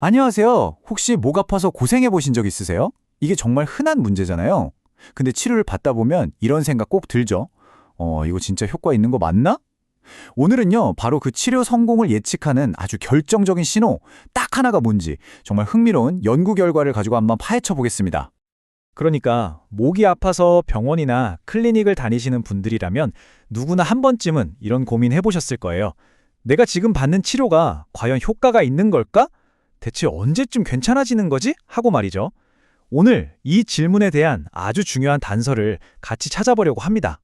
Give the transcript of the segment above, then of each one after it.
안녕하세요. 혹시 목 아파서 고생해 보신 적 있으세요? 이게 정말 흔한 문제잖아요. 근데 치료를 받다 보면 이런 생각 꼭 들죠. 어, 이거 진짜 효과 있는 거 맞나? 오늘은요, 바로 그 치료 성공을 예측하는 아주 결정적인 신호, 딱 하나가 뭔지 정말 흥미로운 연구 결과를 가지고 한번 파헤쳐 보겠습니다. 그러니까 목이 아파서 병원이나 클리닉을 다니시는 분들이라면 누구나 한 번쯤은 이런 고민 해보셨을 거예요. 내가 지금 받는 치료가 과연 효과가 있는 걸까? 대체 언제쯤 괜찮아지는 거지? 하고 말이죠. 오늘 이 질문에 대한 아주 중요한 단서를 같이 찾아보려고 합니다.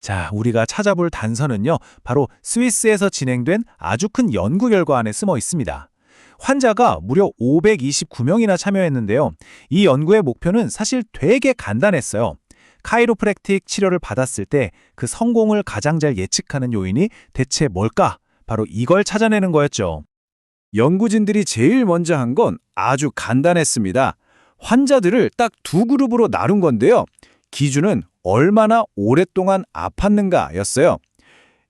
자, 우리가 찾아볼 단서는요, 바로 스위스에서 진행된 아주 큰 연구 결과 안에 숨어 있습니다. 환자가 무려 529명이나 참여했는데요. 이 연구의 목표는 사실 되게 간단했어요. 카이로프랙틱 치료를 받았을 때 그 성공을 가장 잘 예측하는 요인이 대체 뭘까? 바로 이걸 찾아내는 거였죠. 연구진들이 제일 먼저 한 건 아주 간단했습니다. 환자들을 딱 두 그룹으로 나눈 건데요. 기준은 얼마나 오랫동안 아팠는가였어요.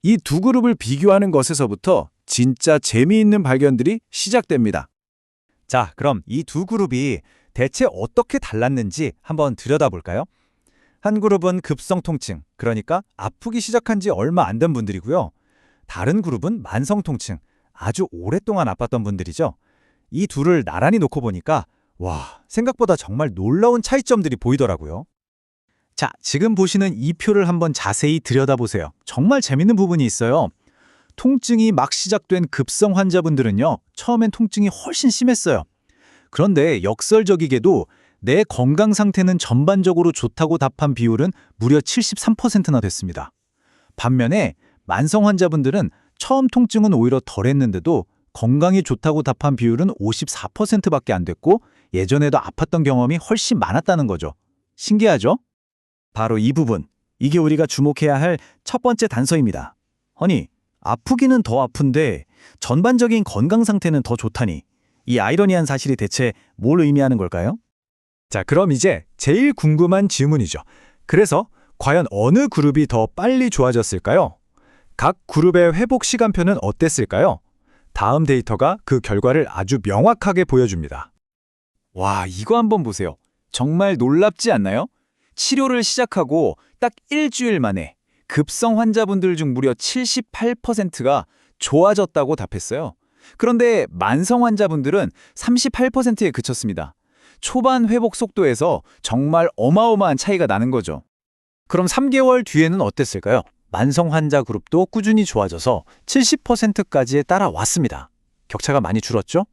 이 두 그룹을 비교하는 것에서부터 진짜 재미있는 발견들이 시작됩니다. 자, 그럼 이 두 그룹이 대체 어떻게 달랐는지 한번 들여다볼까요? 한 그룹은 급성 통증, 그러니까 아프기 시작한 지 얼마 안 된 분들이고요. 다른 그룹은 만성 통증, 아주 오랫동안 아팠던 분들이죠. 이 둘을 나란히 놓고 보니까 와, 생각보다 정말 놀라운 차이점들이 보이더라고요. 자, 지금 보시는 이 표를 한번 자세히 들여다보세요. 정말 재밌는 부분이 있어요. 통증이 막 시작된 급성 환자분들은요, 처음엔 통증이 훨씬 심했어요. 그런데 역설적이게도 내 건강 상태는 전반적으로 좋다고 답한 비율은 무려 73%나 됐습니다. 반면에 만성 환자분들은 처음 통증은 오히려 덜했는데도 건강이 좋다고 답한 비율은 54%밖에 안 됐고 예전에도 아팠던 경험이 훨씬 많았다는 거죠. 신기하죠? 바로 이 부분, 이게 우리가 주목해야 할 첫 번째 단서입니다. 아니, 아프기는 더 아픈데 전반적인 건강 상태는 더 좋다니. 이 아이러니한 사실이 대체 뭘 의미하는 걸까요? 자, 그럼 이제 제일 궁금한 질문이죠. 그래서 과연 어느 그룹이 더 빨리 좋아졌을까요? 각 그룹의 회복 시간표는 어땠을까요? 다음 데이터가 그 결과를 아주 명확하게 보여줍니다. 와, 이거 한번 보세요. 정말 놀랍지 않나요? 치료를 시작하고 딱 일주일 만에 급성 환자분들 중 무려 78%가 좋아졌다고 답했어요. 그런데 만성 환자분들은 38%에 그쳤습니다. 초반 회복 속도에서 정말 어마어마한 차이가 나는 거죠. 그럼 3개월 뒤에는 어땠을까요? 만성 환자 그룹도 꾸준히 좋아져서 70%까지에 따라왔습니다. 격차가 많이 줄었죠?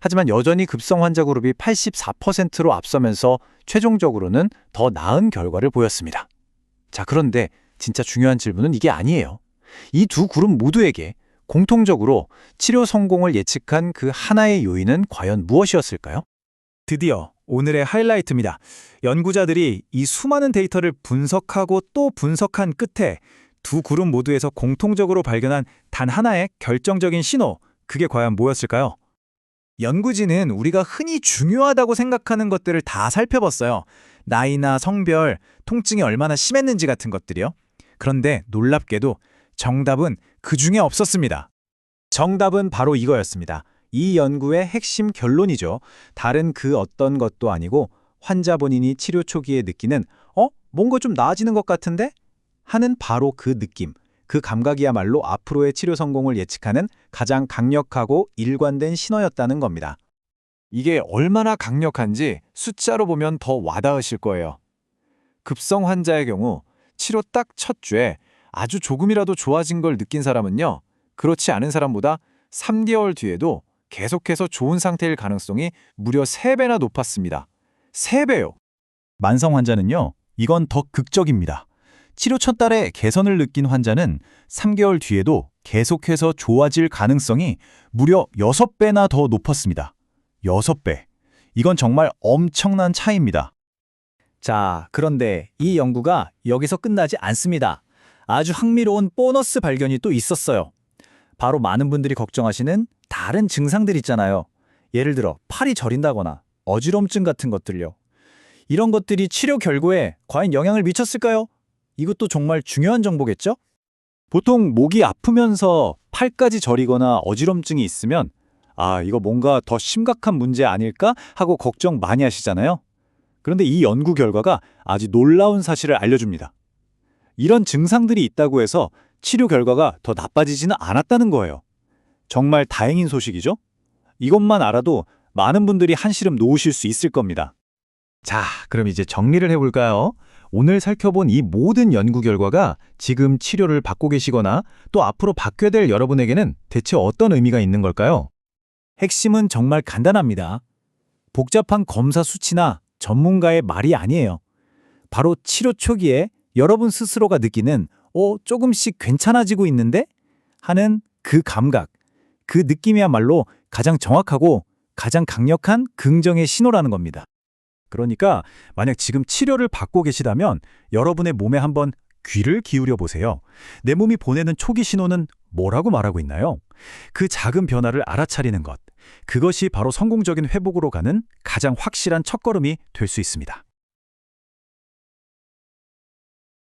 하지만 여전히 급성 환자 그룹이 84%로 앞서면서 최종적으로는 더 나은 결과를 보였습니다. 자, 그런데 진짜 중요한 질문은 이게 아니에요. 이 두 그룹 모두에게 공통적으로 치료 성공을 예측한 그 하나의 요인은 과연 무엇이었을까요? 드디어 오늘의 하이라이트입니다. 연구자들이 이 수많은 데이터를 분석하고 또 분석한 끝에 두 그룹 모두에서 공통적으로 발견한 단 하나의 결정적인 신호, 그게 과연 뭐였을까요? 연구진은 우리가 흔히 중요하다고 생각하는 것들을 다 살펴봤어요. 나이나 성별, 통증이 얼마나 심했는지 같은 것들이요. 그런데 놀랍게도 정답은 그 중에 없었습니다. 정답은 바로 이거였습니다. 이 연구의 핵심 결론이죠. 다른 그 어떤 것도 아니고 환자 본인이 치료 초기에 느끼는 어? 뭔가 좀 나아지는 것 같은데? 하는 바로 그 느낌, 그 감각이야말로 앞으로의 치료 성공을 예측하는 가장 강력하고 일관된 신호였다는 겁니다. 이게 얼마나 강력한지 숫자로 보면 더 와닿으실 거예요. 급성 환자의 경우 치료 딱 첫 주에 아주 조금이라도 좋아진 걸 느낀 사람은요, 그렇지 않은 사람보다 3개월 뒤에도 계속해서 좋은 상태일 가능성이 무려 3배나 높았습니다. 3배요. 만성 환자는요, 이건 더 극적입니다. 치료 첫 달에 개선을 느낀 환자는 3개월 뒤에도 계속해서 좋아질 가능성이 무려 6배나 더 높았습니다. 6배. 이건 정말 엄청난 차이입니다. 자, 그런데 이 연구가 여기서 끝나지 않습니다. 아주 흥미로운 보너스 발견이 또 있었어요. 바로 많은 분들이 걱정하시는 다른 증상들 있잖아요. 예를 들어 팔이 저린다거나 어지럼증 같은 것들요. 이런 것들이 치료 결과에 과연 영향을 미쳤을까요? 이것도 정말 중요한 정보겠죠? 보통 목이 아프면서 팔까지 저리거나 어지럼증이 있으면 아, 이거 뭔가 더 심각한 문제 아닐까 하고 걱정 많이 하시잖아요. 그런데 이 연구 결과가 아주 놀라운 사실을 알려줍니다. 이런 증상들이 있다고 해서 치료 결과가 더 나빠지지는 않았다는 거예요. 정말 다행인 소식이죠? 이것만 알아도 많은 분들이 한시름 놓으실 수 있을 겁니다. 자, 그럼 이제 정리를 해볼까요? 오늘 살펴본 이 모든 연구 결과가 지금 치료를 받고 계시거나 또 앞으로 받게 될 여러분에게는 대체 어떤 의미가 있는 걸까요? 핵심은 정말 간단합니다. 복잡한 검사 수치나 전문가의 말이 아니에요. 바로 치료 초기에 여러분 스스로가 느끼는 어, 조금씩 괜찮아지고 있는데? 하는 그 감각, 그 느낌이야말로 가장 정확하고 가장 강력한 긍정의 신호라는 겁니다. 그러니까 만약 지금 치료를 받고 계시다면 여러분의 몸에 한번 귀를 기울여 보세요. 내 몸이 보내는 초기 신호는 뭐라고 말하고 있나요? 그 작은 변화를 알아차리는 것. 그것이 바로 성공적인 회복으로 가는 가장 확실한 첫걸음이 될 수 있습니다.